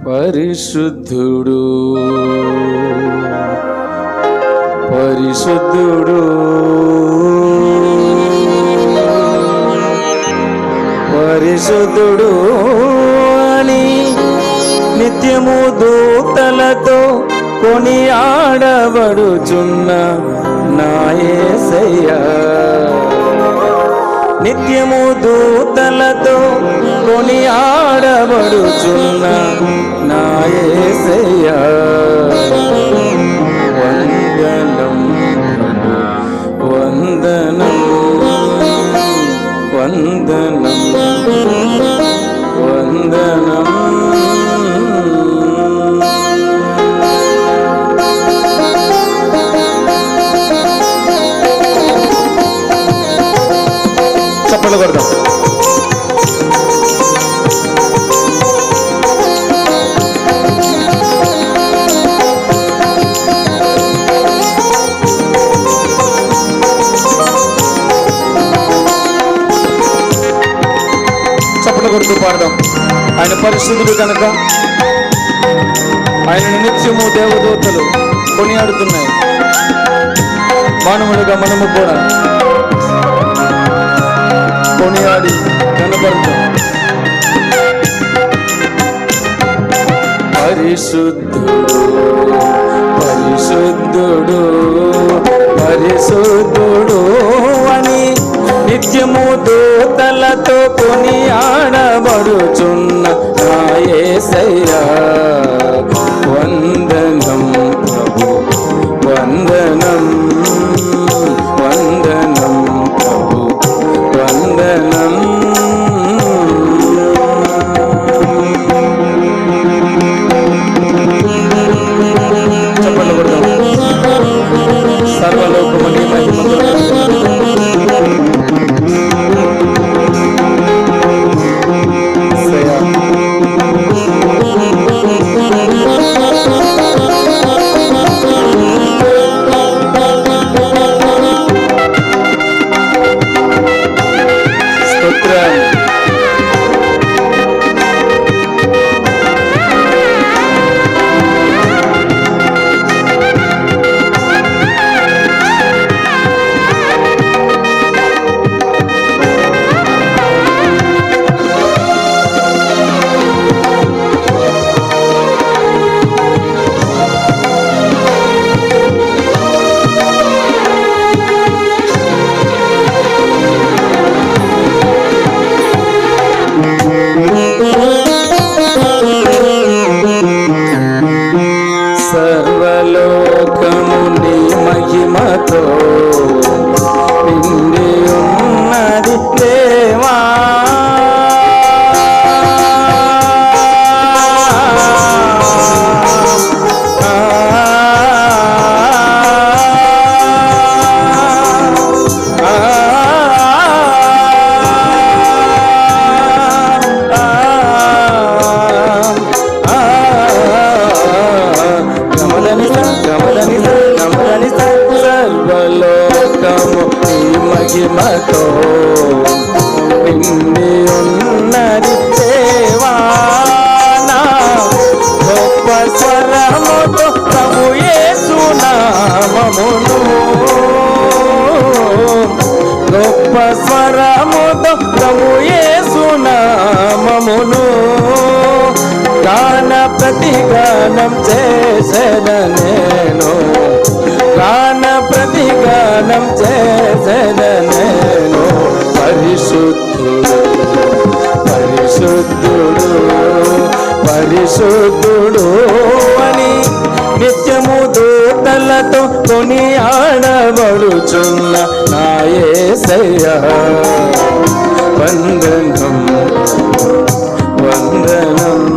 పరిశుద్ధుడు. పరిశుద్ధుడు. పరిశుద్ధుడు అని నిత్యము దూతలతో కొని ఆడబడుచున్న నాయసయ్యా నిత్యము దూతలతో కొని ఆడబడుచున్న నాయసయ్యా వందనం వందనం వందనం వందనం చప్పట్లు కొడదాం పాడదాం. ఆయన పరిశుద్ధుడు కనుక ఆయన నిత్యము దేవదూతలు కొనియాడుతున్నాయి. మానవులుగా మనము కూడా కొనియాడి కనబడతాం. పరిశుద్ధుడు పరిశుద్ధుడు పరిశుద్ధుడు అని నిత్యము దూతలతో కొనియా ఆడబడుచున్న నాయసయ్యా గాన ప్రతిగానం చేసిన నేను గాన ప్రతిగానం చేసిన నేను పరిశుద్ధుడు పరిశుద్ధుడు పరిశుద్ధుడు అని నిత్యము దూతలతో కొని ఆడబడుచున్న నాయసయ్యా వందనం వందనం వందనం.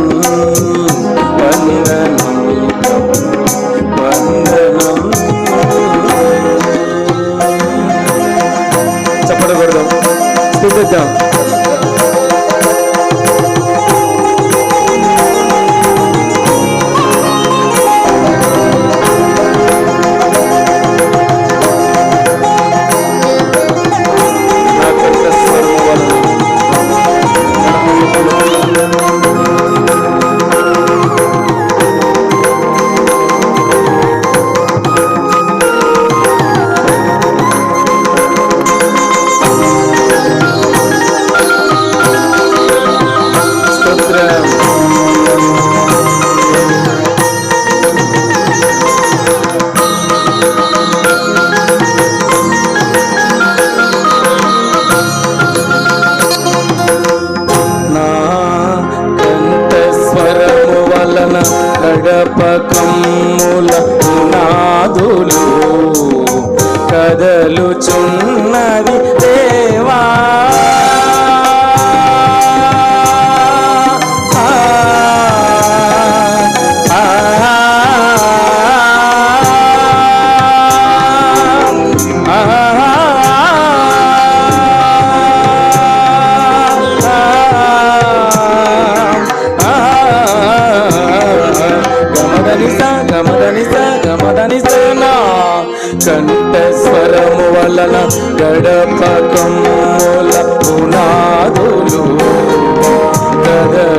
కంఠస్వరము వలన గడపకమ్ముల పునాదులు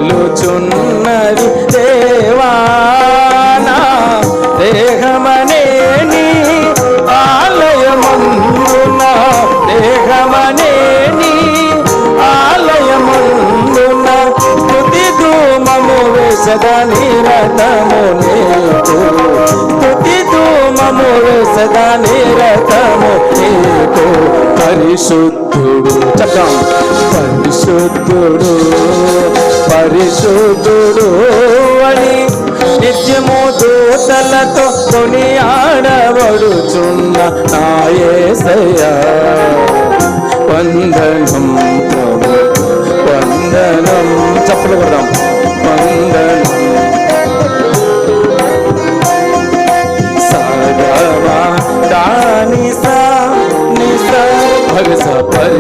కదలుచున్నది దేవానా దేహమనే నీ ఆలయమందున దేహమనే నీ ఆలయమందున స్తుతి ధూమము వేసద నిరతము సదా నిరతము నీకు పరిశుద్ధుడు. చెప్పాం పరిశుద్ధుడు పరిశుద్ధుడు అని నిత్యము దూతలతో కొని ఆడబడుచున్న నాయసయ వందనం ప్రభు వందనం. చెప్పలు కొడదాం. వందనం.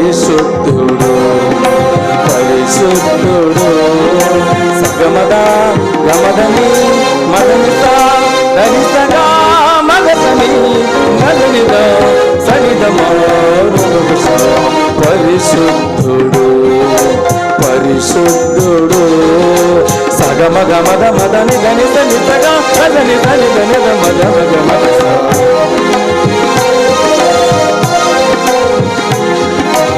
పరిశుద్ధుడు పరిశుద్ధుడు సగమద గమదని మదనిత దరితగా మగసని మదనిద సనిద పరిశుద్ధుడు పరిశుద్ధుడు సగమ గమద మదని గణిత నితగా మదని ధని గణిత మద మగ మద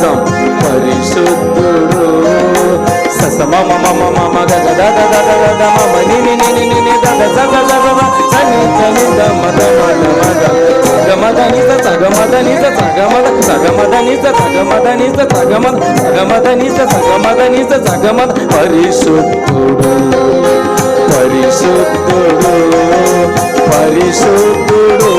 చెప్దాం పరిశుద్ధుడు సమ మమ మమ మమ గ గద గద ద ద మమ ని ని ని ని ని ని ద ద స స స స స సని సని ద మ ద మ ద మ ద సగ మ ద ని స సగ మ ద ని స సగ మ ద సగ మ ద ని స సగ మ ద ని స సగ మ ద సగ మ ద ని స సగ మ ద ని స సగ మ ద పరిశుద్ధుడు పరిశుద్ధుడు పరిశుద్ధుడు